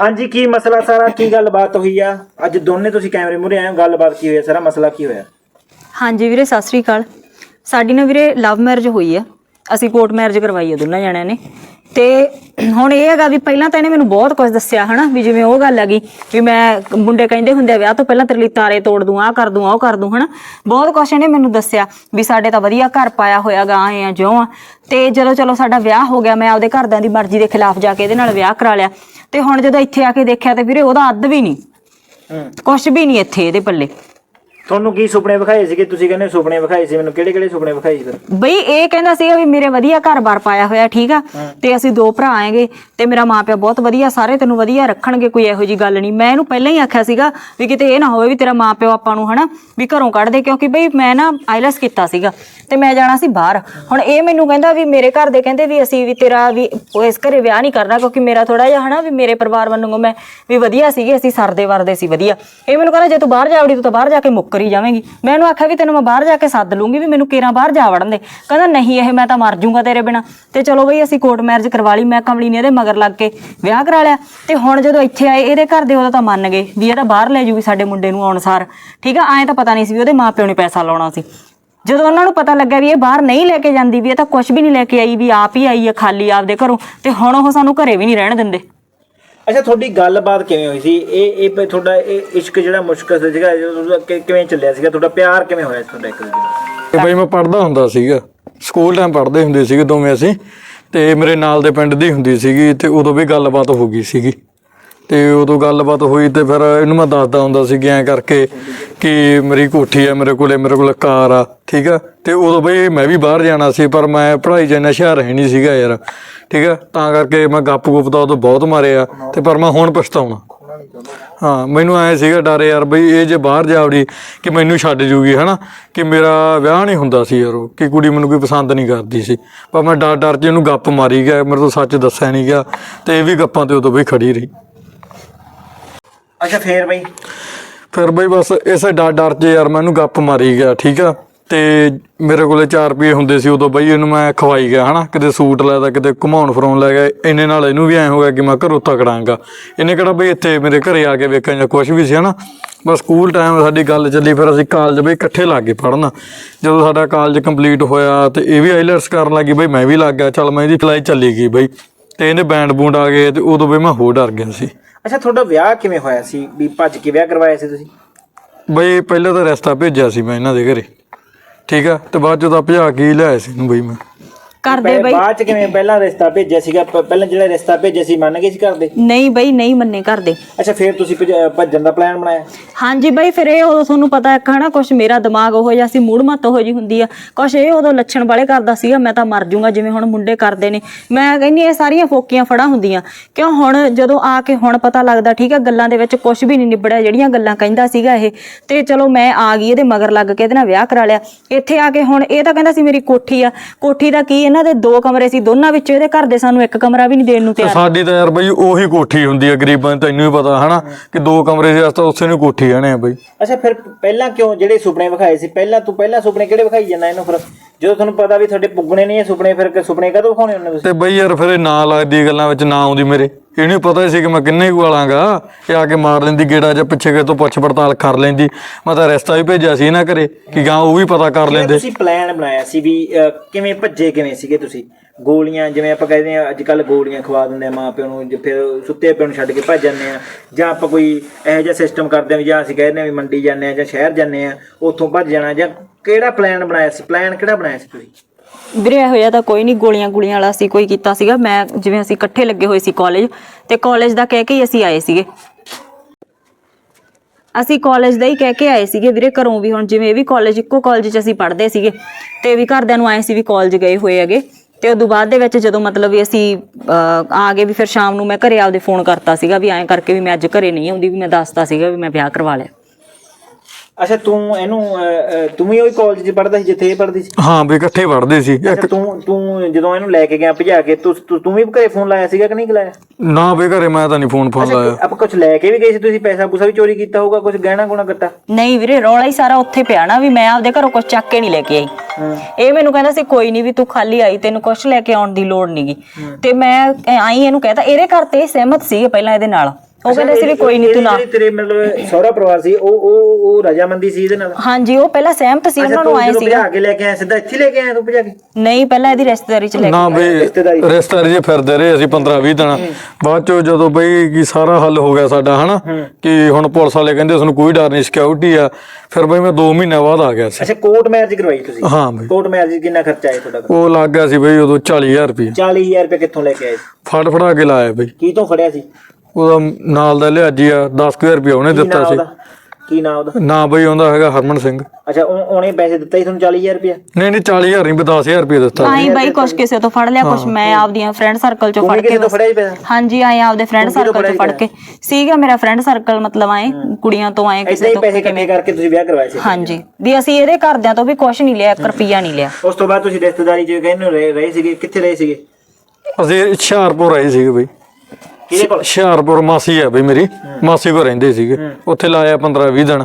ਹਾਂਜੀ, ਕੀ ਮਸਲਾ ਸਾਰਾ? ਕੀ ਗੱਲਬਾਤ ਹੋਈ ਆ? ਅੱਜ ਦੋਨੇ ਤੁਸੀਂ ਕੈਮਰੇ ਮੂਹਰੇ ਆਏ ਹੋ। ਗੱਲਬਾਤ ਕੀ ਹੋਈ ਆ ਸਾਰਾ? ਮਸਲਾ ਕੀ ਹੋਇਆ? ਹਾਂਜੀ ਵੀਰੇ, ਸਤਿ ਸ੍ਰੀ ਅਕਾਲ। ਸਾਡੀ ਨਾ ਵੀਰੇ ਲਵ ਮੈਰਿਜ ਹੋਈ ਆ। ਅਸੀਂ ਕੋਰਟ ਮੈਰਿਜ ਕਰਵਾਈ ਆ ਦੋਨਾਂ ਜਣਿਆਂ ਨੇ। ਤੇ ਹੁਣ ਇਹ ਹੈਗਾ ਵੀ ਪਹਿਲਾਂ ਤਾਂ ਇਹਨੇ ਮੈਨੂੰ ਬਹੁਤ ਕੁਝ ਦੱਸਿਆ ਹਨਾ ਵੀ ਜਿਵੇਂ ਉਹ ਗੱਲ ਹੈਗੀ ਵੀ ਮੈਂ ਮੁੰਡੇ ਕਹਿੰਦੇ ਹੁੰਦੇ ਆ ਵਿਆਹ ਤੋਂ ਪਹਿਲਾਂ ਤੇਰੇ ਲਈ ਤਾਰੇ ਤੋੜ ਦੂੰ ਆਹ ਕਰ ਦੂੰ ਆਹ ਕਰ ਦੂੰ ਹਨਾ। ਬਹੁਤ ਕੁਝ ਇਹਨੇ ਮੈਨੂੰ ਦੱਸਿਆ ਵੀ ਸਾਡੇ ਤਾਂ ਵਧੀਆ ਘਰ ਪਾਇਆ ਹੋਇਆ ਗਾ ਆਏ ਆ ਜਿਉਂ ਆ। ਤੇ ਜਦੋਂ ਚਲੋ ਸਾਡਾ ਵਿਆਹ ਹੋ ਗਿਆ ਮੈਂ ਆਪਦੇ ਘਰਦਿਆਂ ਦੀ ਮਰਜ਼ੀ ਦੇ ਖਿਲਾਫ ਜਾ ਕੇ ਇਹਦੇ ਨਾਲ ਵਿਆਹ ਕਰਾ ਲਿਆ। ਤੇ ਹੁਣ ਜਦੋਂ ਇੱਥੇ ਆ ਕੇ ਦੇਖਿਆ ਤੇ ਵੀਰੇ ਉਹਦਾ ਅੱਧ ਵੀ ਨਹੀਂ। ਹੂੰ। ਕੁਝ ਵੀ ਨਹੀਂ ਇੱਥੇ ਇਹਦੇ ਪੱਲੇ। ਤੁਹਾਨੂੰ ਕੀ ਸੁਪਨੇ ਵਿਖਾਏ ਸੀਗੇ? ਤੁਸੀਂ ਕਹਿੰਦੇ ਸੁਪਨੇ ਵਿਖਾਏ ਸੀ ਮੈਨੂੰ ਕਿਹੜੇ ਕਿਹੜੇ ਸੁਪਨੇ ਵਿਖਾਏ ਸੀ ਫਿਰ? ਬਈ ਇਹ ਕਹਿੰਦਾ ਸੀਗਾ ਵੀ ਮੇਰੇ ਵਧੀਆ ਘਰ-ਬਾਰ ਪਾਇਆ ਹੋਇਆ ਠੀਕ ਆ? ਤੇ ਅਸੀਂ ਦੋ ਭਰਾ ਆਏਗੇ ਤੇ ਮੇਰਾ ਮਾਪਿਆ ਬਹੁਤ ਵਧੀਆ ਸਾਰੇ ਤੈਨੂੰ ਵਧੀਆ ਰੱਖਣਗੇ ਕੋਈ ਇਹੋ ਜੀ ਗੱਲ ਨਹੀਂ। ਮੈਂ ਇਹਨੂੰ ਪਹਿਲਾਂ ਹੀ ਆਖਿਆ ਸੀਗਾ ਵੀ ਕਿਤੇ ਇਹ ਨਾ ਹੋਵੇ ਵੀ ਤੇਰਾ ਮਾਪਿਓ ਆਪਾਂ ਨੂੰ ਹਨਾ ਵੀ ਘਰੋਂ ਕੱਢ ਦੇ ਕਿਉਂਕਿ ਬਈ ਮੈਂ ਨਾ ਆਈਲੈਸ ਕੀਤਾ ਸੀਗਾ ਤੇ ਮੈਂ ਜਾਣਾ ਸੀ ਬਾਹਰ। ਹੁਣ ਇਹ ਮੈਨੂੰ ਕਹਿੰਦਾ ਵੀ ਮੇਰੇ ਘਰ ਦੇ ਕਹਿੰਦੇ ਵੀ ਅਸੀਂ ਵੀ ਤੇਰਾ ਵੀ ਉਹ ਇਸ ਘਰੇ ਵਿਆਹ ਨਹੀਂ ਕਰਨਾ ਕਿਉਂਕਿ ਮੇਰਾ ਥੋੜਾ ਜਿਹਾ ਹਨਾ ਵੀ ਮੇਰੇ ਪਰਿਵਾਰ ਵੱਲੋਂ ਮੈਂ ਵੀ ਵਧੀਆ ਸੀਗੇ ਅਸੀਂ ਸਰਦੇ ਵਰਦੇ ਸੀ ਵਧੀਆ। ਇਹ ਮੈਨੂੰ ਕਹਿੰਦਾ ਜੇ ਤੂੰ ਬਾਹਰ ਜਾਵੜੀ ਤੂੰ ਤਾਂ ਬਾਹਰ ਜਾ ਕੇ ਮੁੱਕਰ ਹੀ ਜਾਵੇਂਗੀ। ਮੈਂ ਇਹਨੂੰ ਆਖਿਆ ਵੀ ਤੈਨੂੰ ਮੈਂ ਬਾਹਰ ਜਾ ਕੇ ਸੱਦ ਲੂੰਗੀ ਵੀ ਮੈਨੂੰ ਕੇਰਾਂ ਬਾਹਰ ਜਾ ਵੜਨ ਦੇ। ਕਹਿੰਦਾ, ਨਹੀਂ, ਇਹ ਮੈਂ ਤਾਂ ਮਰ ਜਾਊਂਗਾ ਤੇਰੇ ਬਿਨਾ। ਤੇ ਚਲੋ ਬਈ, ਅਸੀਂ ਕੋਰਟ ਮੈਰਿਜ ਕਰਵਾ ਲਈ। ਮੈਂ ਕਮਲੀ ਨੇ ਇਹਦੇ ਮਗਰ ਲੱਗ ਕੇ ਵਿਆਹ ਕਰਾ ਲਿਆ। ਤੇ ਹੁਣ ਜਦੋਂ ਇੱਥੇ ਆਏ, ਇਹਦੇ ਘਰ ਦੇ ਉਦੋਂ ਤਾਂ ਮੰਨ ਗਏ ਵੀ ਇਹ ਤਾਂ ਬਾਹਰ ਲੈ ਜੂਗੀ ਸਾਡੇ ਮੁੰਡੇ ਨੂੰ ਆਉਣ ਸਾਰ। ਠੀਕ ਆ, ਐਂ ਤਾਂ ਪਤਾ ਨਹੀਂ ਸੀ ਵੀ ਉਹਦੇ ਮਾਪਿਓ ਨੇ ਪੈਸਾ ਲਾਉਣਾ ਸੀ। ਜਦੋਂ ਉਹਨਾਂ ਨੂੰ ਪਤਾ ਲੱਗਾ ਵੀ ਇਹ ਬਾਹਰ ਨਹੀਂ ਲੈ ਕੇ ਜਾਂਦੀ ਵੀ, ਇਹ ਤਾਂ ਕੁਝ ਵੀ ਨਹੀਂ ਲੈ ਕੇ ਆਈ ਵੀ ਆਪ ਹੀ ਆਈ ਹੈ ਖਾਲੀ ਆਪਦੇ ਘਰੋਂ। ਤੇ ਹੁਣ ਉਹ ਸਾਨੂੰ ਘਰੇ ਵੀ ਨਹੀਂ ਰਹਿਣ ਦਿੰਦੇ। ਅੱਛਾ, ਤੁਹਾਡੀ ਗੱਲਬਾਤ ਕਿਵੇਂ ਹੋਈ ਸੀ? ਇਹ ਇਹ ਤੁਹਾਡਾ ਇਹ ਇਸ਼ਕ ਜਿਹੜਾ ਮੁਸ਼ਕਲ ਸੀਗਾ ਜਦੋਂ ਕਿਵੇਂ ਚੱਲਿਆ ਸੀਗਾ? ਤੁਹਾਡਾ ਪਿਆਰ ਕਿਵੇਂ ਹੋਇਆ ਤੁਹਾਡਾ ਇੱਕ ਦੂਜੇ ਨਾਲ? ਤੇ ਬਈ ਮੈਂ ਪੜਦਾ ਹੁੰਦਾ ਸੀਗਾ। ਸਕੂਲ ਟਾਈਮ ਪੜਦੇ ਹੁੰਦੇ ਸੀਗੇ ਦੋਵੇਂ ਅਸੀਂ। ਤੇ ਮੇਰੇ ਨਾਲ ਦੇ ਪਿੰਡ ਦੀ ਹੁੰਦੀ ਸੀਗੀ ਤੇ ਉਦੋਂ ਵੀ ਗੱਲਬਾਤ ਹੋ ਗਈ ਸੀਗੀ। ਤੇ ਉਦੋਂ ਗੱਲਬਾਤ ਹੋਈ ਤੇ ਫਿਰ ਇਹਨੂੰ ਮੈਂ ਦੱਸਦਾ ਹੁੰਦਾ ਸੀ ਕਿ ਐਂ ਕਰਕੇ ਕਿ ਮੇਰੀ ਕੋਠੀ ਆ, ਮੇਰੇ ਕੋਲੇ, ਮੇਰੇ ਕੋਲ ਕਾਰ ਆ, ਠੀਕ ਆ? ਤੇ ਉਦੋਂ ਬਈ ਮੈਂ ਵੀ ਬਾਹਰ ਜਾਣਾ ਸੀ, ਪਰ ਮੈਂ ਪੜ੍ਹਾਈ 'ਚ ਇੰਨਾ ਹੁਸ਼ਿਆਰ ਹੈ ਨਹੀਂ ਸੀਗਾ ਯਾਰ, ਠੀਕ ਆ? ਤਾਂ ਕਰਕੇ ਮੈਂ ਗੱਪ ਗੁੱਪ ਦਾ ਉਦੋਂ ਬਹੁਤ ਮਾਰਿਆ ਤੇ ਪਰ ਮੈਂ ਹੁਣ ਪਛਤਾਉਣਾ। ਹਾਂ, ਮੈਨੂੰ ਐ ਸੀਗਾ ਡਰ ਯਾਰ ਬਈ ਇਹ ਜੇ ਬਾਹਰ ਜਾਵੜੀ ਕਿ ਮੈਨੂੰ ਛੱਡ ਜੂਗੀ, ਹਨਾ? ਕਿ ਮੇਰਾ ਵਿਆਹ ਨਹੀਂ ਹੁੰਦਾ ਸੀ ਯਾਰ ਉਹ, ਕਿ ਕੁੜੀ ਮੈਨੂੰ ਕੋਈ ਪਸੰਦ ਨਹੀਂ ਕਰਦੀ ਸੀ। ਪਰ ਮੈਂ ਡਰ ਡਰ ਚ ਇਹਨੂੰ ਗੱਪ ਮਾਰੀ ਗਿਆ, ਮੇਰੇ ਤੋਂ ਸੱਚ ਦੱਸਿਆ ਨਹੀਂ ਗਿਆ ਤੇ ਇਹ ਵੀ ਗੱਪਾਂ ਤੇ ਉਦੋਂ ਬਈ ਖੜੀ ਰਹੀ। ਅੱਛਾ, ਫੇਰ ਬਈ? ਫਿਰ ਬਈ ਬਸ ਇਸੇ ਡਰ ਡਰ ਚ ਯਾਰ ਮੈਂ ਇਹਨੂੰ ਗੱਪ ਮਾਰੀ ਗਿਆ, ਠੀਕ ਆ? ਤੇ ਮੇਰੇ ਕੋਲੇ 4 ਰੁਪਏ ਹੁੰਦੇ ਸੀ ਉਦੋਂ ਬਈ, ਇਹਨੂੰ ਮੈਂ ਖਵਾਈ ਗਿਆ, ਹਨਾ? ਕਿਤੇ ਸੂਟ ਲੈਦਾ ਕਿਤੇ ਘੁਮਾਉਣ ਫਰਾਉਣ ਲੈ ਗਿਆ। ਇੰਨੇ ਨਾਲ ਇਹਨੂੰ ਵੀ ਐ ਹੋ ਗਿਆ ਕਿ ਮੈਂ ਘਰੋਂ ਤਕੜਾਂਗਾ। ਇਹਨੇ ਕਿਹੜਾ ਬਈ ਇੱਥੇ ਮੇਰੇ ਘਰੇ ਆ ਕੇ ਵੇਖਣ ਜਾਂ ਕੁਝ ਵੀ ਸੀ, ਹਨਾ? ਬਸ ਸਕੂਲ ਟਾਈਮ ਸਾਡੀ ਗੱਲ ਚੱਲੀ, ਫਿਰ ਅਸੀਂ ਕਾਲਜ ਬਈ ਇਕੱਠੇ ਲੱਗ ਗਏ ਪੜਨ ਜਦੋਂ ਸਾਡਾ ਕਾਲਜ ਕੰਪਲੀਟ ਹੋਇਆ ਤੇ ਇਹ ਵੀ ਆਈਲੈਟਸ ਕਰਨ ਲੱਗੀ ਬਈ ਮੈਂ ਵੀ ਲੱਗ ਗਿਆ, ਚੱਲ ਮੈਂ ਇਹਦੀ ਫਲਾਈ ਚੱਲੀ ਗਈ ਬਈ। ਤੇ ਇਹਨੇ ਬੈਂਡ ਬੂੰਡ ਆ ਗਏ ਤੇ ਉਦੋਂ ਬਈ ਮੈਂ ਹੋਰ ਡਰ ਗਿਆ ਸੀ। ਅੱਛਾ, ਤੁਹਾਡਾ ਵਿਆਹ ਕਿਵੇਂ ਹੋਇਆ ਸੀ? ਵੀ ਭੱਜ ਕੇ ਵਿਆਹ ਕਰਵਾਇਆ ਸੀ ਤੁਸੀਂ? ਬਈ, ਪਹਿਲਾਂ ਤਾਂ ਰਸਤਾ ਭੇਜਿਆ ਸੀ ਮੈਂ ਇਹਨਾਂ ਦੇ ਘਰੇ। ਠੀਕ ਆ? ਤੇ ਬਾਅਦ ਚੋਂ ਤਾਂ ਭਜਾ ਕੇ ਹੀ ਲਿਆਇਆ ਸੀ ਇਹਨੂੰ ਬਈ ਮੈਂ। ਕਰਦੇ ਪਹਿ- ਬਈ ਬਾਅਦ ਚ ਕਿਵੇਂ ਪਹਿਲਾਂ ਰਿਸ਼ਤਾ ਭੇਜਿਆ ਸੀਗਾ? ਪ- ਪਹਿਲਾਂ ਜਿਹੜਾ ਰਿਸ਼ਤਾ ਭੇਜਿਆ ਸੀ ਮੰਨ ਗਏ ਸੀ ਘਰ ਦੇ? ਨਹੀਂ ਬਈ ਨਹੀਂ ਮੰਨੇ ਕਰਦੇ ਅੱਛਾ ਫੇਰ ਤੁਸੀਂ ਭਜ- ਭੱਜਣ ਦਾ ਪਲਾਨ ਬਣਾਇਆ? ਹਾਂਜੀ ਬਈ ਫਿਰ ਇਹ ਉਦੋਂ ਤੁਹਾਨੂੰ ਪਤਾ ਇੱਕ ਹਨਾ ਕੁਛ ਮੇਰਾ ਦਿਮਾਗ ਉਹ ਜਿਹਾ ਸੀ ਮੂੜ ਮੱਤ ਉਹ ਜੀ ਹੁੰਦੀ ਆ। ਕੁਛ ਇਹ ਉਦੋਂ ਲੱਛਣ ਵਾਲੇ ਕਰਦਾ ਸੀਗਾ ਮੈਂ ਤਾਂ ਮਰ ਜਾਊਂਗਾ ਜਿਵੇਂ ਹੁਣ ਮੁੰਡੇ ਕਰਦੇ ਨੇ। ਮੈਂ ਕਹਿੰਨੀ ਇਹ ਸਾਰੀਆਂ ਫੋਕੀਆਂ ਫੜਾ ਹੁੰਦੀਆਂ। ਕਿਉਂ ਹੁਣ ਜਦੋਂ ਆ ਕੇ ਹੁਣ ਪਤਾ ਲੱਗਦਾ ਠੀਕ ਆ ਗੱਲਾਂ ਦੇ ਵਿੱਚ ਕੁਛ ਵੀ ਨਹੀਂ ਨਿਬੜਿਆ ਜਿਹੜੀਆਂ ਗੱਲਾਂ ਕਹਿੰਦਾ ਸੀਗਾ ਇਹ। ਤੇ ਚਲੋ ਮੈਂ ਆ ਗਈ ਇਹਦੇ ਮਗਰ ਲੱਗ ਕੇ ਇਹਦੇ ਨਾਲ ਵਿਆਹ ਕਰਾ ਲਿਆ। ਇੱਥੇ ਆ ਕੇ ਹੁਣ ਇਹ ਤਾਂ ਕਹਿੰਦਾ ਸੀ ਮੇਰੀ ਕੋਠੀ ਆ। ਕੋਠੀ ਦਾ ਕੀ ਇਹਨਾਂ ਦੇ ਦੋ ਕਮਰੇ ਸੀ ਦੋਨਾਂ ਵਿੱਚ ਇਹਦੇ ਘਰ ਦੇ ਸਾਨੂੰ ਇੱਕ ਕਮਰਾ ਵੀ ਨਹੀਂ ਦੇਣ ਨੂੰ ਤੇ ਤਿਆਰ। ਸਾਡੀ ਤਾਂ ਯਾਰ ਬਈ ਉਹੀ ਕੋਠੀ ਹੁੰਦੀ ਆ ਗਰੀਬਾਂ ਨੂੰ ਤੈਨੂੰ ਵੀ ਪਤਾ ਹਨਾ ਕਿ ਦੋ ਕਮਰੇ ਸੀ ਅਸਾਂ ਉਸੇ ਨੂੰ ਕੋਠੀ ਆਣੇ ਆ ਬਈ। ਅੱਛਾ ਫਿਰ ਪਹਿਲਾਂ ਕਿਉਂ ਜਿਹੜੇ ਸੁਪਨੇ ਵਿਖਾਏ ਸੀ? ਪਹਿਲਾਂ ਤੂੰ ਪਹਿਲਾਂ ਸੁਪਨੇ ਕਿਹੜੇ ਵਿਖਾਈ ਜਾਂਦਾ ਇਹਨੂੰ ਫਿਰ? ਜਦੋਂ ਤੁਹਾਨੂੰ ਪਤਾ ਵੀ ਤੁਹਾਡੇ ਪੁੱਗਣੇ ਨਹੀਂ ਇਹ ਸੁਪਨੇ ਫਿਰ ਕਿ ਸੁਪਨੇ ਕਦੋਂ ਵਿਖਾਉਣੇ ਉਹਨੇ ਤੁਸੀਂ? ਤੇ ਬਈ ਯਾਰ ਫਿਰ ਇਹ ਨਾ ਲੱਗਦੀ ਗੱਲਾਂ ਵਿੱਚ ਨਾ ਆਉਂਦੀ ਮੇਰੇ। ਇਹਨੂੰ ਪਤਾ ਸੀ ਕਿ ਮੈਂ ਕਿੰਨੇ ਕੁ ਵਾਲਾਂਗਾ ਇਹ ਆ ਕੇ ਮਾਰ ਲੈਂਦੀ ਗੇੜਾ ਜਾਂ ਪਿੱਛੇ ਗਏ ਤੋਂ ਪੁੱਛ ਪੜਤਾਲ ਕਰ ਲੈਂਦੀ। ਮੈਂ ਤਾਂ ਰਸਤਾ ਵੀ ਭੇਜਿਆ ਸੀ ਇਹਨਾਂ ਘਰੇ ਕਿ ਗਾਂ ਉਹ ਵੀ ਪਤਾ ਕਰ ਲੈਂਦੇ। ਤੁਸੀਂ ਪਲਾਨ ਬਣਾਇਆ ਸੀ ਵੀ ਅਹ, ਕਿਵੇਂ ਭੱਜੇ ਕਿਵੇਂ ਸੀਗੇ ਤੁਸੀਂ? ਗੋਲੀਆਂ, ਜਿਵੇਂ ਆਪਾਂ ਕਹਿੰਦੇ ਆ ਅੱਜ ਕੱਲ ਗੋਲੀਆਂ ਖਵਾ ਦਿੰਦੇ ਆ ਮਾਂ ਪਿਓ ਨੂੰ, ਜੇ ਫਿਰ ਸੁੱਤੇ ਪਿਓ ਨੂੰ ਛੱਡ ਕੇ ਭੱਜ ਜਾਂਦੇ ਆ। ਜਾਂ ਆਪਾਂ ਕੋਈ ਇਹੋ ਜਿਹਾ ਸਿਸਟਮ ਕਰਦੇ ਆ ਵੀ ਜਾਂ ਅਸੀਂ ਕਹਿੰਦੇ ਆ ਵੀ ਮੰਡੀ ਜਾਂਦੇ ਆ ਜਾਂ ਸ਼ਹਿਰ ਜਾਂਦੇ ਆ, ਉੱਥੋਂ ਭੱਜ ਜਾਣਾ, ਜਾਂ ਕਿਹੜਾ ਪਲਾਨ ਬਣਾਇਆ ਸੀ? ਪਲਾਨ ਕਿਹੜਾ ਬਣਾਇਆ ਸੀ ਤੁਸੀਂ? ਵੀਰੇ, ਇਹੋ ਜਿਹਾ ਤਾਂ ਕੋਈ ਨਹੀਂ, ਗੋਲੀਆਂ ਗੋਲੀਆਂ ਵਾਲਾ ਸੀ ਕੋਈ ਕੀਤਾ ਸੀਗਾ। ਮੈਂ, ਜਿਵੇਂ ਅਸੀਂ ਇਕੱਠੇ ਲੱਗੇ ਹੋਏ ਸੀ ਕਾਲਜ ਤੇ ਕਾਲਜ ਦਾ ਕਹਿ ਕੇ ਹੀ ਅਸੀਂ ਆਏ ਸੀਗੇ। ਅਸੀਂ ਕਾਲਜ ਦਾ ਹੀ ਕਹਿ ਕੇ ਆਏ ਸੀਗੇ ਵੀਰੇ, ਘਰੋਂ ਵੀ ਹੁਣ, ਜਿਵੇਂ ਇਹ ਵੀ ਕਾਲਜ ਇੱਕੋ ਕਾਲਜ 'ਚ ਅਸੀਂ ਪੜ੍ਹਦੇ ਸੀਗੇ, ਤੇ ਵੀ ਘਰਦਿਆਂ ਨੂੰ ਆਏ ਸੀ ਵੀ ਕਾਲਜ ਗਏ ਹੋਏ ਹੈਗੇ। ਤੇ ਉਦੋਂ ਬਾਅਦ ਦੇ ਵਿੱਚ ਜਦੋਂ ਮਤਲਬ ਵੀ ਅਸੀਂ ਆ ਗਏ ਵੀ ਫਿਰ ਸ਼ਾਮ ਨੂੰ ਮੈਂ ਘਰੇ ਆਪਦੇ ਫੋਨ ਕਰਤਾ ਸੀਗਾ ਵੀ ਐਂ ਕਰਕੇ ਵੀ ਮੈਂ ਅੱਜ ਘਰੇ ਨਹੀਂ ਆਉਂਦੀ ਵੀ ਮੈਂ ਦੱਸਤਾ ਸੀਗਾ ਵੀ ਮੈਂ ਵਿਆਹ ਕਰਵਾ ਲਿਆ। ਅੱਛਾ ਤੂੰ ਇਹਨੂੰ ਅਹ, ਅਹ, ਤੂੰ ਵੀ ਉਹੀ ਕਾਲਜ 'ਚ ਪੜ੍ਹਦਾ ਸੀ ਜਿੱਥੇ ਇਹ ਪੜ੍ਹਦੀ ਸੀ? ਹਾਂ ਵੀ ਇਕੱਠੇ ਪੜ੍ਹਦੇ ਸੀ। ਅੱਛਾ ਇੱਕ ਤੂੰ ਤੂੰ ਜਦੋਂ ਇਹਨੂੰ ਲੈ ਕੇ ਗਿਆ ਭਜਾ ਕੇ ਤੂੰ ਤੂੰ- ਤੂੰ ਵੀ ਘਰੇ ਫੋਨ ਲਾਇਆ ਸੀਗਾ ਕਿ ਨਹੀਂ ਲਾਇਆ? ਨਾ ਵੀ ਘਰੇ ਮੈਂ ਤਾਂ ਨਹੀਂ ਫੋਨ ਫੋਨ ਲਾਇਆ। ਆਪਾਂ ਕੁਝ ਲੈ ਕੇ ਵੀ ਗਏ ਸੀ ਤੁਸੀਂ ਪੈਸਾ ਪੂਸਾ ਵੀ ਚੋਰੀ ਕੀਤਾ ਹੋਊਗਾ ਕੁਝ ਗਹਿਣਾ ਗੁਣਾ ਕੱਟਾ? ਨਹੀਂ ਵੀਰੇ ਰੌਲਾ ਹੀ ਸਾਰਾ ਉੱਥੇ ਪਿਆ ਨਾ ਵੀ ਮੈਂ ਆਪਦੇ ਘਰੋਂ ਕੁਝ ਚੱਕ ਕੇ ਨਹੀਂ ਲੈ ਕੇ ਆਈ। ਇਹ ਮੈਨੂੰ ਕਹਿੰਦਾ ਸੀ ਕੋਈ ਨਹੀਂ ਵੀ ਤੂੰ ਖਾਲੀ ਆਈ ਤੈਨੂੰ ਕੁਝ ਲੈ ਕੇ ਆਉਣ ਦੀ ਲੋੜ ਨਹੀਂਗੀ ਤੇ ਮੈਂ ਆਈ ਇਹਨੂੰ ਕਹਤਾ ਇਹਦੇ ਘਰ ਤੇ ਇਹ ਸਹਿਮਤ ਸੀ ਪਹਿਲਾਂ ਇਹਦੇ ਨਾਲ? ਉਹ ਕਹਿੰਦੇ ਸੀ ਵੀ ਕੋਈ ਨਹੀਂ ਤੂੰ ਨਾ। ਜਿਹੜੀ ਤੇਰੇ ਮਤਲਬ ਸਹੁਰਾ ਪਰਿਵਾਰ ਸੀ ਉਹ ਉਹ ਉਹ ਰਜਾਮੰਦੀ ਸੀ ਇਹਦੇ ਨਾਲ? ਹਾਂਜੀ ਉਹ ਪਹਿਲਾਂ ਸਹਿਮਤ ਸੀ ਉਹਨਾਂ ਨੂੰ ਆਏ ਸੀਗਾ ਭਜਾ ਕੇ ਲੈ ਕੇ ਆਇਆ ਸਿੱਧਾ ਇੱਥੇ ਲੈ ਕੇ ਆਇਆ ਤੂੰ ਭਜਾ ਕੇ? ਨਹੀਂ ਪਹਿਲਾਂ ਇਹਦੀ ਰਿਸ਼ਤੇਦਾਰੀ ਚ ਲੈ ਨਾ ਕੇ ਬਈ ਰਿਸ਼ਤੇਦਾਰੀ। ਰਿਸ਼ਤੇਦਾਰੀ ਜੇ ਫਿਰਦੇ ਰਹੇ ਅਸੀਂ 15 20 ਦਿਨ। ਬਾਅਦ ਚੋਂ ਜਦੋਂ ਬਈ ਕੀ ਸਾਰਾ ਹੱਲ ਹੋ ਗਿਆ ਸਾਡਾ ਹਨਾ? ਕਿ ਹੁਣ ਪੁਲਿਸ ਵਾਲੇ ਕਹਿੰਦੇ ਤੁਹਾਨੂੰ ਕੋਈ ਡਰ ਨਹੀਂ ਸਿਕਿਉਰਿਟੀ ਆ। ਫਿਰ ਬਈ ਮੈਂ 2 ਮਹੀਨੇ ਬਾਅਦ ਆ ਗਿਆ ਸੀ। ਅੱਛਾ ਕੋਰਟ ਮੈਰਿਜ ਕਰਵਾਈ ਤੁਸੀਂ? ਹਾਂ ਬਈ। ਕੋਰਟ ਮੈਰਿਜ ਕਿੰਨਾ ਖਰਚਾ ਆਇਆ ਤੁਹਾਡਾ? ਉਹ ਲੱਗ ਗਿਆ ਸੀ ਬਈ ਉਦੋਂ 40000 ਰੁਪਏ 40000 ਰੁਪਏ ਕਿੱਥੋਂ ਲੈ ਕੇ ਆਏ? ਫੜ ਫੜਾ ਕੇ ਲਾਇਆ ਬਈ। ਕੀ ਤੋਂ ਫੜਿਆ ਸੀ? ਉਹਦਾ ਨਾਲ ਦਾ ਲਿਆਜੀ ਆ 10000 ਰੁਪਏ ਉਹਨੇ ਕੀ ਦਿੱਤਾ ਨਾਂ ਸੀ। ਉਹਦਾ? ਕੀ ਨਾਂ ਉਹਦਾ? ਨਾ ਬਈ ਉਹਦਾ ਹੈਗਾ ਹਰਮਨ ਸਿੰਘ। ਅੱਛਾ ਉਹ- ਉਹਨੇ ਪੈਸੇ ਦਿੱਤਾ ਸੀ ਤੁਹਾਨੂੰ 40000 ਰੁਪਏ ਨਹੀਂ ਨਹੀਂ 40000 ਨਹੀਂ ਵੀ 10000 ਰੁਪਏ ਦਿੱਤਾ। ਆਈ ਬਾਈ ਕੁਛ ਕਿਸੇ ਤੋਂ ਫੜ ਲਿਆ ਕੁਛ ਮੈਂ ਆਪਦੀਆਂ ਫਰੈਂਡ ਸਰਕਲ ਚੋਂ ਤੂੰ ਫੜ ਕੇ ਕਿਸੇ ਤੋਂ ਬਸ। ਫੜਿਆ ਸੀ ਪੈਸਾ? ਹਾਂਜੀ ਆਏ ਆਪਦੇ ਫਰੈਂਡ ਤੂੰ ਕਿਹਦੋਂ ਸਰਕਲ ਚੋਂ ਫੜਿਆ ਫੜ ਕੇ। ਸੀਗਾ ਮੇਰਾ ਫਰੈਂਡ ਸਰਕਲ ਮਤਲਬ ਆਏ ਕੁੜੀਆਂ ਤੋਂ ਆਏ ਕਿਸੇ ਹੀ ਤੋਂ ਪੈਸੇ ਇਕੱਠੇ ਕਰਕੇ ਤੁਸੀਂ ਵਿਆਹ ਕਰਵਾਏ ਸੀ? ਹਾਂਜੀ ਵੀ ਅਸੀਂ ਇਹਦੇ ਘਰਦਿਆਂ ਤੋਂ ਵੀ ਕੁਛ ਨਹੀਂ ਲਿਆ 1 ਰੁਪਿਆ ਨਹੀਂ ਲਿਆ। ਉਸ ਤੋਂ ਬਾਅਦ ਤੁਸੀਂ ਰਿਸ਼ਤੇਦਾਰੀ ਚ ਕਹਿੰਦੇ ਰਹੇ ਰਹੇ ਸੀਗੇ ਕਿੱਥੇ ਰਹੇ ਸੀਗੇ? ਅਸੀਂ ਹੁਸ਼ਿਆਰਪੁਰ ਆਏ ਸੀਗੇ ਬਈ। ਕਿਹਦੇ ਕੋਲ ਹੁਸ਼ਿਆਰਪੁਰ ਮਾਸੀ ਆ ਬਈ ਮੇਰੀ ਮਾਸੀ ਕੋ ਰਹਿੰਦੇ ਸੀਗੇ। ਉੱਥੇ ਲਾਇਆ 15 20 ਦਿਨ।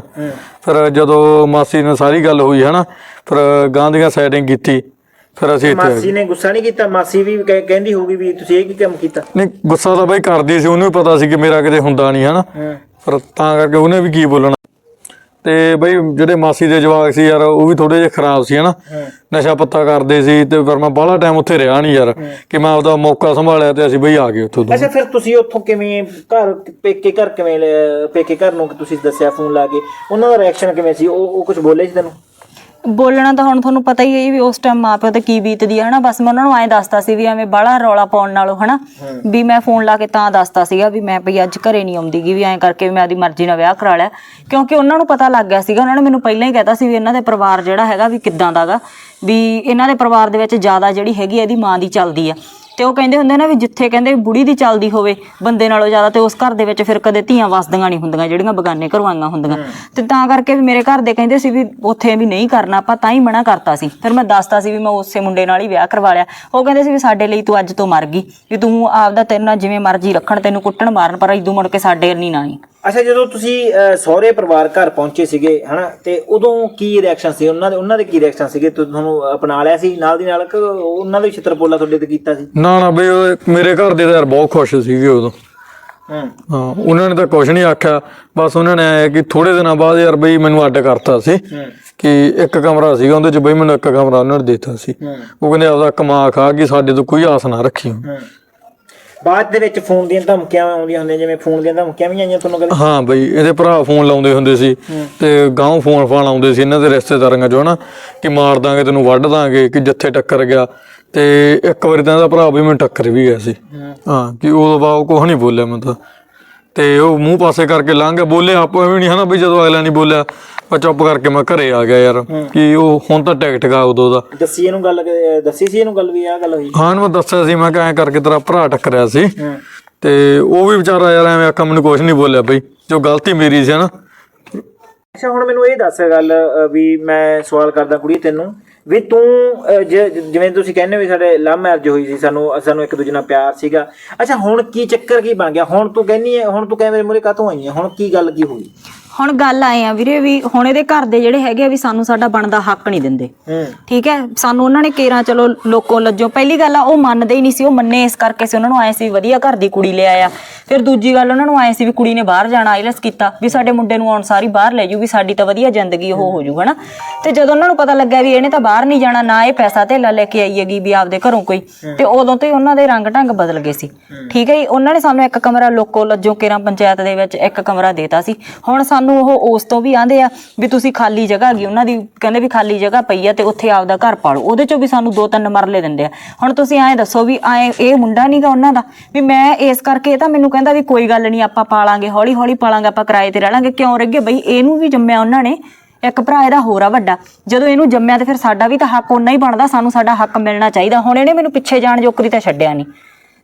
ਫਿਰ ਜਦੋਂ ਮਾਸੀ ਨਾਲ ਸਾਰੀ ਗੱਲ ਹੋਈ ਹਨਾ ਫਿਰ ਗਾਂ ਦੀਆਂ ਸੈਟਿੰਗ ਕੀਤੀ। ਫਿਰ ਅਸੀਂ ਇੱਥੇ ਮਾਸੀ ਨੇ ਗੁੱਸਾ ਨਹੀਂ ਕੀਤਾ? ਮਾਸੀ ਵੀ ਕਹਿ- ਕਹਿੰਦੀ ਹੋਊਗੀ ਵੀ ਤੁਸੀਂ ਇਹ ਕੀ ਕੰਮ ਕੀਤਾ? ਨਹੀਂ ਗੁੱਸਾ ਤਾਂ ਬਈ ਕਰਦੀ ਸੀ ਉਹਨੂੰ ਵੀ ਪਤਾ ਸੀ ਕਿ ਮੇਰਾ ਕਿਤੇ ਹੁੰਦਾ ਨਹੀਂ ਹਨਾ। ਫਿਰ ਤਾਂ ਕਰਕੇ ਉਹਨੇ ਵੀ ਕੀ ਬੋਲਣਾ? ਤੇ ਬਈ ਜਿਹੜੇ ਮਾਸੀ ਦੇ ਜਵਾਕ ਸੀ ਯਾਰ ਉਹ ਵੀ ਥੋੜੇ ਜਿਹਾ ਖਰਾਬ ਸੀ ਹਨਾ? ਨਸ਼ਾ ਪੱਤਾ ਕਰਦੇ ਸੀ ਤੇ ਫਿਰ ਮੈਂ ਬਾਹਲਾ ਟਾਈਮ ਉੱਥੇ ਰਿਹਾ ਨਹੀਂ ਯਾਰ ਕਿ ਮੈਂ ਆਪਦਾ ਮੌਕਾ ਸੰਭਾਲਿਆ ਤੇ ਅਸੀਂ ਬਈ ਆ ਗਏ ਉੱਥੋਂ ਅੱਛਾ ਫਿਰ ਤੁਸੀਂ ਉੱਥੋਂ ਕਿਵੇਂ ਘਰ ਪੇਕੇ ਘਰ ਕਿਵੇਂ ਪੇਕੇ ਘਰ ਨੂੰ ਤੁਸੀਂ ਦੱਸਿਆ ਫੋਨ ਲਾ ਕੇ? ਉਹਨਾਂ ਦਾ ਰਿਐਕਸ਼ਨ ਕਿਵੇਂ ਸੀ? ਉਹ ਉਹ ਕੁਝ ਬੋਲੇ ਸੀ ਤੈਨੂੰ? ਬੋਲਣਾ ਤਾਂ ਹੁਣ ਤੁਹਾਨੂੰ ਪਤਾ ਹੀ ਹੈ ਵੀ ਉਸ ਟਾਈਮ ਮਾਪਿਓ ਤੇ ਕੀ ਬੀਤਦੀ ਹੈ ਹਨਾ? ਬਸ ਮੈਂ ਉਹਨਾਂ ਨੂੰ ਐਂ ਦੱਸਤਾ ਸੀ ਵੀ ਐਵੇਂ ਬਾਹਲਾ ਰੌਲਾ ਪਾਉਣ ਨਾਲੋਂ ਹਨਾ? ਵੀ ਮੈਂ ਫੋਨ ਲਾ ਕੇ ਤਾਂ ਦੱਸਤਾ ਸੀਗਾ ਵੀ ਮੈਂ ਭਈ ਅੱਜ ਘਰੇ ਨਹੀਂ ਆਉਂਦੀਗੀ ਵੀ ਐਂ ਕਰਕੇ ਵੀ ਮੈਂ ਆਦੀ ਮਰਜ਼ੀ ਨਾਲ ਵਿਆਹ ਕਰਾ ਲਿਆ। ਕਿਉਂਕਿ ਉਹਨਾਂ ਨੂੰ ਪਤਾ ਲੱਗ ਗਿਆ ਸੀਗਾ ਉਹਨਾਂ ਨੇ ਮੈਨੂੰ ਪਹਿਲਾਂ ਹੀ ਕਹਿਤਾ ਸੀ ਵੀ ਇਹਨਾਂ ਦੇ ਪਰਿਵਾਰ ਜਿਹੜਾ ਹੈਗਾ ਵੀ ਕਿੱਦਾਂ ਦਾਗਾ ਵੀ ਇਹਨਾਂ ਦੇ ਪਰਿਵਾਰ ਦੇ ਵਿੱਚ ਜ਼ਿਆਦਾ ਜਿਹੜੀ ਹੈਗੀ ਇਹਦੀ ਮਾਂ ਦੀ ਚੱਲਦੀ ਆ। ਤੇ ਉਹ ਕਹਿੰਦੇ ਹੁੰਦੇ ਨਾ ਵੀ ਜਿੱਥੇ ਕਹਿੰਦੇ ਬੁੜੀ ਦੀ ਚੱਲਦੀ ਹੋਵੇ ਬੰਦੇ ਨਾਲੋਂ ਜ਼ਿਆਦਾ ਤੇ ਉਸ ਘਰ ਦੇ ਵਿੱਚ ਫਿਰ ਕਦੇ ਧੀਆਂ ਵਸਦੀਆਂ ਨਹੀਂ ਹੁੰਦੀਆਂ ਜਿਹੜੀਆਂ ਬਗਾਨੇ ਕਰਵਾਈਆਂ ਹੁੰਦੀਆਂ। ਤੇ ਤਾਂ ਕਰਕੇ ਵੀ ਮੇਰੇ ਘਰ ਦੇ ਕਹਿੰਦੇ ਸੀ ਵੀ ਉੱਥੇ ਵੀ ਨਹੀਂ ਕਰਨਾ ਆਪਾਂ ਤਾਂ ਹੀ ਮਨਾ ਕਰਤਾ ਸੀ। ਫਿਰ ਮੈਂ ਦੱਸਤਾ ਸੀ ਵੀ ਮੈਂ ਉਸੇ ਮੁੰਡੇ ਨਾਲ ਹੀ ਵਿਆਹ ਕਰਵਾ ਲਿਆ। ਉਹ ਕਹਿੰਦੇ ਸੀ ਵੀ ਸਾਡੇ ਲਈ ਤੂੰ ਅੱਜ ਤੋਂ ਮਰ ਗਈ ਵੀ ਤੂੰ ਆਪਦਾ ਤੇਰੇ ਨਾਲ ਜਿਵੇਂ ਮਰਜ਼ੀ ਰੱਖਣ ਤੈਨੂੰ ਕੁੱਟਣ ਮਾਰਨ ਪਰ ਇਦੋਂ ਮੁੜ ਕੇ ਸਾਡੇ ਨਹੀਂ ਨਾ ਆਈ। ਅੱਛਾ ਜਦੋਂ ਤੁਸੀਂ ਅਹ, ਸਹੁਰੇ ਪਰਿਵਾਰ ਘਰ ਪਹੁੰਚੇ ਸੀਗੇ ਹਨਾ ਤੇ ਉਦੋਂ ਕੀ ਰਿਐਕਸ਼ਨ ਸੀ? ਉਹਨਾਂ ਦੇ ਉਹਨਾਂ ਦੇ ਕੀ ਰਿਐਕਸ਼ਨ ਸੀਗੇ? ਤੁ- ਤੁਹਾਨੂੰ ਅਪਣਾ ਲਿਆ ਸੀ ਨਾਲ ਦੀ ਨਾਲ? ਕਿ ਉਹਨਾਂ ਦੇ ਛਿੱਤਰ ਪੋਲਾ ਤੁਹਾਡੇ ਤੇ ਕੀਤਾ ਸੀ? ਨਾ ਨਾ ਬਈ ਉਹ ਮੇਰੇ ਘਰ ਦੇ ਤਾਂ ਯਾਰ ਬਹੁਤ ਖੁਸ਼ ਸੀਗੇ ਉਦੋਂ। ਹੂੰ। ਹਾਂ ਉਹਨਾਂ ਨੇ ਤਾਂ ਕੁਝ ਨਹੀਂ ਆਖਿਆ। ਬਸ ਉਹਨਾਂ ਨੇ ਆਇਆ ਕਿ ਥੋੜੇ ਦਿਨਾਂ ਬਾਅਦ ਯਾਰ ਬਈ ਮੈਨੂੰ ਅੱਡ ਕਰਤਾ ਸੀ ਹੂੰ। ਕਿ ਇੱਕ ਕਮਰਾ ਸੀਗਾ ਉਹਦੇ ਚ ਬਈ ਮੈਨੂੰ ਇੱਕ ਕਮਰਾ ਉਹਨਾਂ ਨੇ ਦਿੱਤਾ ਸੀ। ਹੂੰ। ਉਹ ਕਹਿੰਦੇ ਆਪਦਾ ਕਮਾ ਖਾ ਕਿ ਸਾਡੇ ਤੋਂ ਕੋਈ ਆਸ ਨਾ ਰੱਖੀ। ਹੂੰ। ਬਾਅਦ ਦੇ ਵਿੱਚ ਫੋਨ ਦੀਆਂ ਧਮਕੀਆਂ ਆਉਂਦੀਆਂ ਹੁੰਦੀਆਂ ਜਿਵੇਂ ਫੋਨ ਦੀਆਂ ਧਮਕੀਆਂ ਵੀ ਆਈਆਂ ਤੁਹਾਨੂੰ ਕਦੇ? ਹਾਂ ਬਈ ਇਹਦੇ ਭਰਾ ਫੋਨ ਲਾਉਂਦੇ ਹੁੰਦੇ ਸੀ ਤੇ ਗਾਂਵ ਫੋਨ ਫਾਨ ਆਉਂਦੇ ਸੀ ਇਹਨਾਂ ਦੇ ਰਿਸ਼ਤੇਦਾਰਾਂ ਚੋਂ ਹਨਾ ਕਿ ਮਾਰ ਦਾਂਗੇ ਤੈਨੂੰ ਵੱਢ ਦਾਂਗੇ ਕਿ ਜਿੱਥੇ ਟੱਕਰ ਗਿਆ। ਤੇ ਇੱਕ ਵਾਰੀ ਤਾਂ ਇਹਦਾ ਭਰਾ ਵੀ ਮੈਨੂੰ ਟੱਕਰ ਵੀ ਗਿਆ ਸੀ। ਹਾਂ। ਕਿ ਉਦੋਂ ਬਾਅਦ ਕੁਝ ਨਹੀਂ ਬੋਲਿਆ ਮੈਂ ਤਾਂ। ਤੇ ਉਹ ਮੂੰਹ ਪਾਸੇ ਕਰਕੇ ਲੰਘ ਗਿਆ। ਬੋਲੇ ਆਪੋ ਐਵੇਂ ਨਹੀਂ ਹਨਾ ਵੀ ਜਦੋਂ ਅਗਲਾ ਨਹੀਂ ਬੋਲਿਆ ਮੈਂ ਚੁੱਪ ਕਰਕੇ ਮੈਂ ਘਰੇ ਆ ਗਿਆ ਯਾਰ। ਕਿ ਉਹ ਹੁਣ ਤਾਂ ਟਿਕਟ ਗਾ ਉਦੋਂ ਦਾ। ਦੱਸੀ ਇਹਨੂੰ ਗੱਲ ਦੱਸੀ ਸੀ ਇਹਨੂੰ ਗੱਲ ਵੀ ਆਹ ਗੱਲ ਹੋਈ। ਹਾਂ ਮੈਂ ਦੱਸਿਆ ਸੀ ਮੈਂ ਕਿਹਾ ਐਂ ਕਰਕੇ ਤੇਰਾ ਭਰਾ ਟੱਕਰਿਆ ਸੀ। ਤੇ ਉਹ ਵੀ ਵਿਚਾਰਾ ਯਾਰ ਐਵੇਂ ਆਖਾਂ ਮੈਨੂੰ ਕੁਝ ਨਹੀਂ ਬੋਲਿਆ ਬਈ ਜੋ ਗਲਤੀ ਮੇਰੀ ਸੀ ਹਨਾ। ਅੱਛਾ ਹੁਣ ਮੈਨੂੰ ਇਹ ਦੱਸ ਗੱਲ ਵੀ ਮੈਂ ਸਵਾਲ ਕਰਦਾ ਕੁੜੀ ਤੈਨੂੰ। ਵੀ ਤੂੰ ਜਿਵੇਂ ਤੁਸੀਂ ਕਹਿੰਦੇ ਵੀ ਸਾਡੇ ਲਵ ਮੈਰਿਜ ਹੋਈ ਸੀ, ਸਾਨੂੰ ਸਾਨੂੰ ਇੱਕ ਦੂਜੇ ਨਾਲ ਪਿਆਰ ਸੀਗਾ। ਅੱਛਾ, ਹੁਣ ਕੀ ਚੱਕਰ ਕੀ ਬਣ ਗਿਆ? ਹੁਣ ਤੂੰ ਕਹਿੰਦੀ ਹੈ, ਹੁਣ ਤੂੰ ਕਹਿ ਮੇਰੇ ਮੂਹਰੇ ਕਾਹਤੋਂ ਆਈ ਹੈ? ਹੁਣ ਕੀ ਗੱਲ ਕੀ ਹੋਈ? ਹੁਣ ਗੱਲ ਆਏ ਆ ਵੀਰੇ ਵੀ ਹੁਣ ਇਹਦੇ ਘਰ ਦੇ ਜਿਹੜੇ ਹੈਗੇ ਆ ਵੀ ਸਾਨੂੰ ਸਾਡਾ ਬਣਦਾ ਹੱਕ ਨਹੀਂ ਦਿੰਦੇ। ਹੂੰ। ਠੀਕ ਹੈ? ਸਾਨੂੰ ਉਹਨਾਂ ਨੇ ਕੇਰਾਂ ਚਲੋ ਲੋਕੋ ਲੱਜੋ। ਪਹਿਲੀ ਗੱਲ ਆ ਉਹ ਮੰਨਦੇ ਹੀ ਨਹੀਂ ਸੀ ਉਹ ਮੰਨੇ ਇਸ ਕਰਕੇ ਸੀ। ਉਹਨਾਂ ਨੂੰ ਆਏ ਸੀ ਵਧੀਆ ਘਰ ਦੀ ਕੁੜੀ ਲੈ ਆਇਆ। ਫਿਰ ਦੂਜੀ ਗੱਲ ਉਹਨਾਂ ਨੂੰ ਆਏ ਸੀ ਵੀ ਕੁੜੀ ਨੇ ਬਾਹਰ ਜਾਣਾ ਆਈਲੈਸ ਕੀਤਾ ਵੀ ਸਾਡੇ ਮੁੰਡੇ ਨੂੰ ਆਉਣ ਸਾਰੀ ਬਾਹਰ ਲੈ ਜੂ ਵੀ ਸਾਡੀ ਤਾਂ ਵਧੀਆ ਜ਼ਿੰਦਗੀ ਉਹ ਹੋ ਜੂ ਹਨਾ? ਤੇ ਜਦੋਂ ਉਹਨਾਂ ਨੂੰ ਪਤਾ ਲੱਗਾ ਵੀ ਇਹਨੇ ਤਾਂ ਬਾਹਰ ਨਹੀਂ ਜਾਣਾ ਨਾ ਇਹ ਪੈਸਾ ਧੇਲਾ ਲੈ ਕੇ ਆਈ ਹੈਗੀ ਵੀ ਆਪਦੇ ਘਰੋਂ ਕੋਈ। ਤੇ ਉਦੋਂ ਤੋਂ ਹੀ ਉਹਨਾਂ ਦੇ ਰੰਗ ਢੰਗ ਬਦਲ ਗਏ ਸੀ। ਠੀਕ ਹੈ ਜੀ? ਉਹਨਾਂ ਨੇ ਸਾਨੂੰ ਇੱਕ ਕਮਰਾ ਲੋਕੋ ਲੱਜੋ ਕੇਰਾਂ ਪੰਚਾਇਤ ਦੇ ਵਿੱਚ ਇੱਕ ਕਮਰਾ ਦੇਤਾ ਸੀ। ਹੁਣ ਸਾਨੂੰ ਉਹ ਉਸ ਤੋਂ ਵੀ ਆਂਦੇ ਆ ਵੀ ਤੁਸੀਂ ਖਾਲੀ ਜਗ੍ਹਾ ਹੈਗੀ, ਉਹਨਾਂ ਦੀ ਕਹਿੰਦੇ ਵੀ ਖਾਲੀ ਜਗ੍ਹਾ ਪਈ ਆ ਤੇ ਉੱਥੇ ਆਪਦਾ ਘਰ ਪਾਲੋ। ਉਹਦੇ ਚੋਂ ਵੀ ਸਾਨੂੰ ਦੋ ਤਿੰਨ ਮਰਲੇ ਦਿੰਦੇ ਆ। ਹੁਣ ਤੁਸੀਂ ਐਂ ਦੱਸੋ ਵੀ ਐਂ ਇਹ ਮੁੰਡਾ ਨਹੀਂਗਾ ਉਹਨਾਂ ਦਾ? ਵੀ ਮੈਂ ਇਸ ਕਰਕੇ ਇਹ ਤਾਂ ਮੈਨੂੰ ਕਹਿੰਦਾ ਵੀ ਕੋਈ ਗੱਲ ਨਹੀਂ ਆਪਾਂ ਪਾਲਾਂਗੇ ਹੌਲੀ ਹੌਲੀ ਪਾਲਾਂਗੇ, ਆਪਾਂ ਕਿਰਾਏ ਤੇ ਰਹਿ ਲਾਂਗੇ। ਕਿਉਂ ਰਹਿਗੇ ਬਈ? ਇਹਨੂੰ ਵੀ ਜੰਮਿਆ ਉਹਨਾਂ ਨੇ। ਇੱਕ ਭਰਾ ਇਹਦਾ ਹੋਰ ਆ ਵੱਡਾ। ਜਦੋਂ ਇਹਨੂੰ ਜੰਮਿਆ ਤੇ ਫਿਰ ਸਾਡਾ ਵੀ ਤਾਂ ਹੱਕ ਓਨਾ ਹੀ ਬਣਦਾ, ਸਾਨੂੰ ਸਾਡਾ ਹੱਕ ਮਿਲਣਾ ਚਾਹੀਦਾ। ਹੁਣ ਇਹਨੇ ਮੈਨੂੰ ਪਿੱਛੇ ਜਾਣ ਜੋਕਰੀ ਤਾਂ ਛੱਡਿਆ ਨਹੀਂ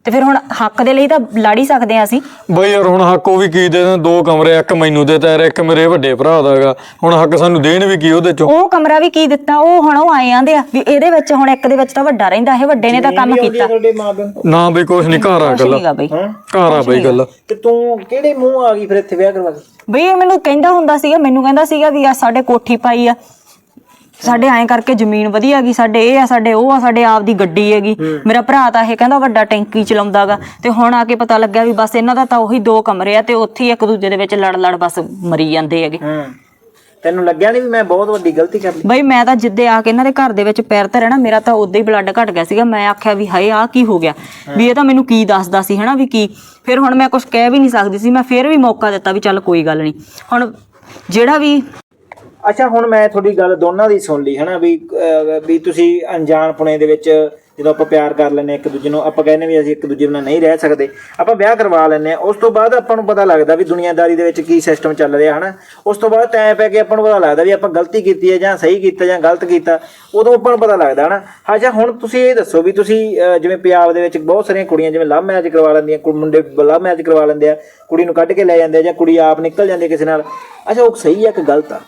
ਤੇ ਫਿਰ ਹੁਣ ਹੱਕ ਦੇ ਲਈ ਤਾਂ ਲੜ ਹੀ ਸਕਦੇ ਆ ਅਸੀਂ। ਬਈ ਯਾਰ ਹੁਣ ਹੱਕ ਉਹ ਵੀ ਕੀ ਦੇ ਦੇਣ ਦੋ ਕਮਰੇ ਇੱਕ ਮੈਨੂੰ ਦੇ ਤਾ ਇੱਕ ਮੇਰੇ ਵੱਡੇ ਭਰਾ ਦਾ ਹੈਗਾ। ਹੁਣ ਹੱਕ ਸਾਨੂੰ ਦੇਣ ਵੀ ਕੀ ਉਹਦੇ ਚੋਂ? ਉਹ ਕਮਰਾ ਵੀ ਕੀ ਦਿੱਤਾ? ਉਹ ਹੁਣ ਉਹ ਆਏ ਆਂਦੇ ਆ ਵੀ ਇਹਦੇ ਵਿੱਚ ਹੁਣ ਇੱਕ ਦੇ ਵਿੱਚ ਤਾਂ ਵੱਡਾ ਰਹਿੰਦਾ ਇਹ ਵੱਡੇ ਨੇ ਤਾਂ ਕੰਮ ਕੀਤਾ। ਤੁਹਾਡੇ ਨੂੰ ਨਾ ਬਈ ਕੁਛ ਨਹੀਂ ਘਰ ਆ ਗੱਲ। ਬਈ। ਹਾਂ? ਘਰ ਆ ਬਈ ਗੱਲ। ਤੇ ਤੂੰ ਕਿਹੜੇ ਮੂੰਹ ਆ ਗਈ ਫਿਰ ਇੱਥੇ ਵਿਆਹ ਕਰਵਾ ਕੇ? ਬਈ ਇਹ ਮੈਨੂੰ ਕਹਿੰਦਾ ਹੁੰਦਾ ਸੀਗਾ ਮੈਨੂੰ ਕਹਿੰਦਾ ਸੀਗਾ ਵੀ ਆ ਸਾਡੇ ਕੋਠੀ ਪਾਈ ਆ। ਸਾਡੇ ਐਂ ਕਰਕੇ ਜ਼ਮੀਨ ਵਧੀਆ ਗਈ ਸਾਡੇ ਇਹ ਆ ਸਾਡੇ ਉਹ ਆ ਸਾਡੇ ਆਪ ਦੀ ਗੱਡੀ ਹੈਗੀ। ਮੇਰਾ ਭਰਾ ਤਾਂ ਇਹ ਕਹਿੰਦਾ ਵੱਡਾ ਟੈਂਕੀ ਚਲਾਉਂਦਾਗਾ। ਤੇ ਹੁਣ ਆ ਕੇ ਪਤਾ ਲੱਗਿਆ ਵੀ ਬਸ ਇਹਨਾਂ ਦਾ ਤਾਂ ਉਹੀ ਦੋ ਕਮਰੇ ਆ ਤੇ ਉੱਥੇ ਹੀ ਇੱਕ ਦੂਜੇ ਦੇ ਵਿੱਚ ਲੜ ਲੜ ਬਸ ਮਰੀ ਜਾਂਦੇ ਹੈਗੇ। ਤੈਨੂੰ ਲੱਗਿਆ ਨਹੀਂ ਵੀ ਮੈਂ ਬਹੁਤ ਵੱਡੀ ਗਲਤੀ ਕਰ ਲਈ? ਬਈ ਮੈਂ ਤਾਂ ਜਿੱਦੇ ਆ ਕੇ ਇਹਨਾਂ ਦੇ ਘਰ ਦੇ ਵਿੱਚ ਪੈਰ ਧਰਿਆ ਨਾ ਮੇਰਾ ਤਾਂ ਉਦੋਂ ਹੀ ਬਲੱਡ ਘਟ ਗਿਆ ਸੀਗਾ। ਮੈਂ ਆਖਿਆ ਵੀ ਹਾਏ ਆ ਕੀ ਹੋ ਗਿਆ? ਵੀ ਇਹ ਤਾਂ ਮੈਨੂੰ ਕੀ ਦੱਸਦਾ ਸੀ ਹਨਾ ਵੀ ਕੀ? ਫਿਰ ਹੁਣ ਮੈਂ ਕੁਝ ਕਹਿ ਵੀ ਨਹੀਂ ਸਕਦੀ ਸੀ। ਮੈਂ ਫਿਰ ਵੀ ਮੌਕਾ ਦਿੱਤਾ ਵੀ ਚੱਲ ਕੋਈ ਗੱਲ ਨਹੀਂ ਹੁਣ ਜਿਹੜਾ ਵੀ ਅੱਛਾ, ਹੁਣ ਮੈਂ ਤੁਹਾਡੀ ਗੱਲ ਦੋਨਾਂ ਦੀ ਸੁਣ ਲਈ, ਹਨਾ, ਵੀ ਵੀ ਤੁਸੀਂ ਅਣਜਾਣ ਪੁਣੇ ਦੇ ਵਿੱਚ ਜਦੋਂ ਆਪਾਂ ਪਿਆਰ ਕਰ ਲੈਂਦੇ ਹਾਂ ਇੱਕ ਦੂਜੇ ਨੂੰ, ਆਪਾਂ ਕਹਿੰਦੇ ਵੀ ਅਸੀਂ ਇੱਕ ਦੂਜੇ ਨਾਲ ਨਹੀਂ ਰਹਿ ਸਕਦੇ। ਆਪਾਂ ਵਿਆਹ ਕਰਵਾ ਲੈਂਦੇ ਆ ਉਸ ਤੋਂ ਬਾਅਦ ਆਪਾਂ ਨੂੰ ਪਤਾ ਲੱਗਦਾ ਵੀ ਦੁਨੀਆਦਾਰੀ ਦੇ ਵਿੱਚ ਕੀ ਸਿਸਟਮ ਚੱਲ ਰਿਹਾ, ਹਨਾ। ਉਸ ਤੋਂ ਬਾਅਦ ਟਾਈਮ ਪੈ ਕੇ ਆਪਾਂ ਨੂੰ ਪਤਾ ਲੱਗਦਾ ਵੀ ਆਪਾਂ ਗਲਤੀ ਕੀਤੀ ਹੈ ਜਾਂ ਸਹੀ ਕੀਤਾ ਜਾਂ ਗਲਤ ਕੀਤਾ, ਉਦੋਂ ਆਪਾਂ ਨੂੰ ਪਤਾ ਲੱਗਦਾ, ਹਨਾ। ਅੱਛਾ, ਹੁਣ ਤੁਸੀਂ ਇਹ ਦੱਸੋ ਵੀ ਤੁਸੀਂ ਜਿਵੇਂ ਪੰਜਾਬ ਦੇ ਵਿੱਚ ਬਹੁਤ ਸਾਰੀਆਂ ਕੁੜੀਆਂ, ਜਿਵੇਂ ਲਵ ਮੈਰਿਜ ਕਰਵਾ ਲੈਂਦੀਆਂ, ਕੁ- ਮੁੰਡੇ ਲਵ ਮੈਰਿਜ ਕਰਵਾ ਲੈਂਦੇ ਆ, ਕੁੜੀ ਨੂੰ ਕੱਢ ਕੇ ਲੈ ਜਾਂਦੇ ਆ ਜਾਂ ਕੁੜੀ ਆਪ ਨਿਕਲ ਜਾਂਦੀ ਹੈ ਕਿਸੇ ਨਾਲ। ਅੱਛਾ, ਉਹ ਸਹੀ ਆ ਕਿ ਗਲਤ ਆ?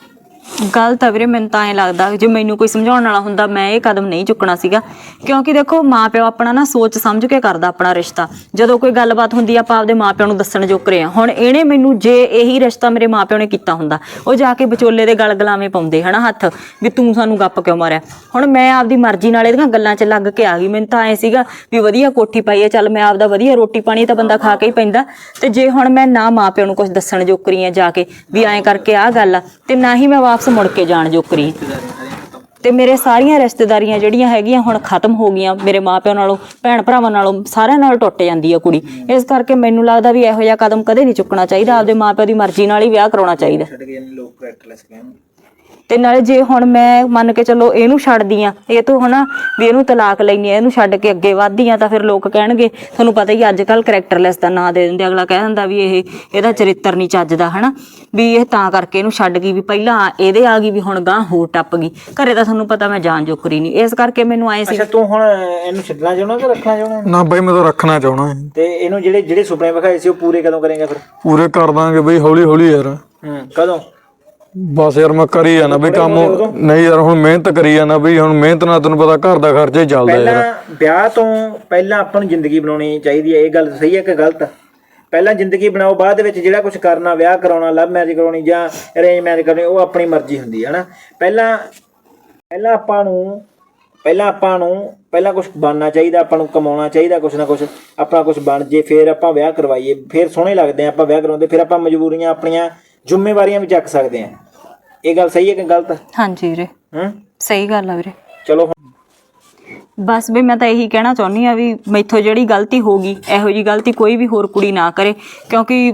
ਗਲਤ ਆ ਵੀਰੇ ਮੈਨੂੰ ਤਾਂ ਐ ਲੱਗਦਾ ਜੇ ਮੈਨੂੰ ਕੋਈ ਸਮਝਾਉਣ ਵਾਲਾ ਹੁੰਦਾ, ਮੈਂ ਇਹ ਕਦਮ ਨਹੀਂ ਚੁੱਕਣਾ ਸੀਗਾ। ਕਿਉਂਕਿ ਦੇਖੋ, ਮਾਪਿਓ ਆਪਣਾ ਨਾ ਸੋਚ ਸਮਝ ਕੇ ਕਰਦਾ ਆਪਣਾ ਰਿਸ਼ਤਾ। ਜਦੋਂ ਕੋਈ ਗੱਲਬਾਤ ਹੁੰਦੀ ਆ, ਆਪਾਂ ਆਪਦੇ ਮਾਪਿਆਂ ਨੂੰ ਦੱਸਣ ਜੋਕਰੇ ਆ। ਹੁਣ ਇਹਨੇ ਮੈਨੂੰ ਜੇ ਇਹੀ ਰਿਸ਼ਤਾ ਮੇਰੇ ਮਾਪਿਆਂ ਨੇ ਕੀਤਾ ਹੁੰਦਾ, ਉਹ ਜਾ ਕੇ ਵਿਚੋਲੇ ਦੇ ਗਲ ਗਲਾਵੇਂ ਪਾਉਂਦੇ ਹਨਾ ਹੱਥ, ਵੀ ਤੂੰ ਸਾਨੂੰ ਗੱਪ ਕਿਉਂ ਮਾਰਿਆ? ਹੁਣ ਮੈਂ ਆਪਦੀ ਮਰਜ਼ੀ ਨਾਲ ਇਹਦੀਆਂ ਗੱਲਾਂ 'ਚ ਲੱਗ ਕੇ ਆ ਗਈ। ਮੈਨੂੰ ਤਾਂ ਐ ਸੀਗਾ ਵੀ ਵਧੀਆ ਕੋਠੀ ਪਾਈ ਹੈ ਚੱਲ ਮੈਂ ਆਪਦਾ ਵਧੀਆ ਰੋਟੀ ਪਾਣੀ ਤਾਂ ਬੰਦਾ ਖਾ ਕੇ ਹੀ ਪੈਂਦਾ। ਤੇ ਜੇ ਹੁਣ ਮੈਂ ਨਾ ਮਾਪਿਆਂ ਨੂੰ ਕੁਝ ਦੱਸਣ ਜੋਕਰੀ ਆ ਜਾ ਕੇ, ਵੀ ਐਂ ਕਰਕੇ ਆਹ ਗੱਲ ਆ, ਤੇ ਨਾ ਹੀ ਮੈਂ ਵਾਪਸ ਮੁੜ ਕੇ ਜਾਣ ਜੋਕਰੀ ਤੇ ਮੇਰੇ ਸਾਰੀਆਂ ਰਿਸ਼ਤੇਦਾਰੀਆਂ ਜਿਹੜੀਆਂ ਹੈਗੀਆਂ ਹੁਣ ਖਤਮ ਹੋ ਗਈਆਂ ਮੇਰੇ ਮਾਪਿਆਂ ਨਾਲੋਂ ਭੈਣ ਭਰਾਵਾਂ ਨਾਲੋਂ, ਸਾਰਿਆਂ ਨਾਲ ਟੁੱਟ ਜਾਂਦੀ ਆ ਕੁੜੀ। ਇਸ ਕਰਕੇ ਮੈਨੂੰ ਲੱਗਦਾ ਵੀ ਇਹੋ ਜਿਹਾ ਕਦਮ ਕਦੇ ਨਹੀਂ ਚੁੱਕਣਾ ਚਾਹੀਦਾ, ਆਪਦੇ ਮਾਪਿਆਂ ਦੀ ਮਰਜ਼ੀ ਨਾਲ ਹੀ ਵਿਆਹ ਕਰਾਉਣਾ ਚਾਹੀਦਾ। ਛੱਡ ਕੇ ਲੋਕ ਕਰੈਕਟਰਲੈਸ ਕਹਿੰਦੇ ਤੇ ਨਾਲੇ ਜੇ ਹੁਣ ਮੈਂ ਮੰਨ ਕੇ ਚੱਲੋ ਇਹਨੂੰ ਛੱਡਦੀ ਆ ਇਹ ਤੋਂ ਹਨਾ ਵੀ ਇਹਨੂੰ ਤਲਾਕ ਲੈਣੀ ਆ ਇਹਨੂੰ ਛੱਡ ਕੇ ਅੱਗੇ ਵਧਦੀ ਆ ਤਾਂ ਫਿਰ ਲੋਕ ਕਹਿਣਗੇ ਤੁਹਾਨੂੰ ਪਤਾ ਹੀ ਅੱਜ ਕੱਲ ਕਰੈਕਟਰਲੈਸ ਦਾ ਨਾਂ ਦੇ ਦਿੰਦੇ ਅਗਲਾ ਕਹਿ ਦਿੰਦਾ ਵੀ ਇਹ ਇਹਦਾ ਚਰਿੱਤਰ ਨਹੀਂ ਚੱਜਦਾ ਹਨਾ? ਵੀ ਇਹ ਤਾਂ ਕਰਕੇ ਇਹਨੂੰ ਛੱਡ ਗਈ ਵੀ ਪਹਿਲਾਂ ਇਹਦੇ ਆ ਗਈ ਵੀ ਹੁਣ ਗਾਂ ਹੋ ਟੱਪ ਗਈ। ਘਰੇ ਤਾਂ ਤੁਹਾਨੂੰ ਪਤਾ ਮੈਂ ਜਾਨ ਜੋਕਰੀ ਨਹੀਂ। ਇਸ ਕਰਕੇ ਮੈਨੂੰ ਆਏ ਸੀ ਅੱਛਾ ਤੂੰ ਹੁਣ ਇਹਨੂੰ ਛੱਡਣਾ ਚਾਹੁੰਦਾ ਕਿ ਰੱਖਣਾ ਚਾਹੁੰਦਾ? ਨਾ ਬਈ ਮੈਂ ਤਾਂ ਰੱਖਣਾ ਚਾਹਣਾ ਤੇ ਇਹਨੂੰ ਜਿਹੜੇ ਜਿਹੜੇ ਸੁਪਨੇ ਵਿਖਾਏ ਸੀ ਉਹ ਪੂਰੇ ਕਦੋਂ ਕਰੇਗਾ ਫਿਰ? ਪੂਰੇ ਕਰ ਦਾਂਗੇ ਬਈ ਹੌਲੀ ਹੌਲੀ ਯਾਰ। ਹੂੰ ਕਦੋਂ? ਬਸ ਯਾਰ ਮੈਂ ਕਰੀ ਜਾਣਾ ਬਈ ਕੰਮ ਨਹੀਂ ਯਾਰ ਹੁਣ ਮਿਹਨਤ ਕਰੀ ਜਾਣਾ ਬਈ ਹੁਣ ਮਿਹਨਤ ਨਾਲ ਤੈਨੂੰ ਪਤਾ ਘਰ ਦਾ ਖਰਚਾ ਹੀ ਚੱਲਦਾ ਯਾਰ। ਪਹਿਲਾਂ ਵਿਆਹ ਤੋਂ ਪਹਿਲਾਂ ਆਪਾਂ ਨੂੰ ਜ਼ਿੰਦਗੀ ਬਣਾਉਣੀ ਚਾਹੀਦੀ ਹੈ ਇਹ ਗੱਲ ਸਹੀ ਹੈ ਕਿ ਗਲਤ? ਪਹਿਲਾਂ ਜ਼ਿੰਦਗੀ ਬਣਾਓ ਬਾਅਦ ਵਿੱਚ ਜਿਹੜਾ ਕੁਝ ਕਰਨਾ ਵਿਆਹ ਕਰਾਉਣਾ ਲਵ ਮੈਰਿਜ ਕਰਾਉਣੀ ਜਾਂ ਅਰੇਂਜ ਮੈਰਿਜ ਕਰਨੀ ਉਹ ਆਪਣੀ ਮਰਜ਼ੀ ਹੁੰਦੀ ਹੈ ਹਨਾ ਪਹਿਲਾਂ ਪਹਿਲਾਂ ਆਪਾਂ ਨੂੰ ਪਹਿਲਾਂ ਆਪਾਂ ਨੂੰ ਪਹਿਲਾਂ ਕੁਝ ਬਣਨਾ ਚਾਹੀਦਾ ਆਪਾਂ ਨੂੰ ਕਮਾਉਣਾ ਚਾਹੀਦਾ ਕੁਝ ਨਾ ਕੁਝ ਆਪਣਾ ਕੁਝ ਬਣ ਜੇ ਫਿਰ ਆਪਾਂ ਵਿਆਹ ਕਰਵਾਈਏ ਫਿਰ ਸੋਹਣੇ ਲੱਗਦੇ ਆ ਆਪਾਂ ਵਿਆਹ ਕਰਾਉਂਦੇ ਫਿਰ ਆਪਾਂ ਮਜਬੂਰੀਆਂ ਆਪਣੀਆਂ ਜ਼ਿੰਮੇਵਾਰੀਆਂ ਵੀ ਚੱਕ ਸਕਦੇ ਆ। ਇਹ ਗੱਲ ਸਹੀ ਹੈ ਕਿ ਗਲਤ? ਹਾਂਜੀ ਵੀਰੇ। ਹੂੰ? ਸਹੀ ਗੱਲ ਆ ਵੀਰੇ। ਚਲੋ ਹੁਣ। ਬਸ ਵੀ ਮੈਂ ਤਾਂ ਇਹੀ ਕਹਿਣਾ ਚਾਹੁੰਦੀ ਆ ਵੀ ਮੈਥੋਂ ਜਿਹੜੀ ਗਲਤੀ ਹੋ ਗਈ ਇਹੋ ਜੀ ਗਲਤੀ ਕੋਈ ਵੀ ਹੋਰ ਕੁੜੀ ਨਾ ਕਰੇ ਕਿਉਂਕਿ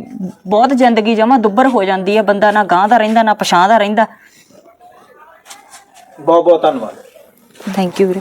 ਬਹੁਤ ਜ਼ਿੰਦਗੀ ਜਮਾ ਦੁੱਬਰ ਹੋ ਜਾਂਦੀ ਆ ਬੰਦਾ ਨਾ ਗਾਂ ਦਾ ਰਹਿੰਦਾ ਨਾ ਪਛਾਂ ਦਾ ਰਹਿੰਦਾ। ਬਹੁਤ ਬਹੁਤ ਧੰਨਵਾਦ। ਥੈਂਕ ਯੂ ਵੀਰੇ।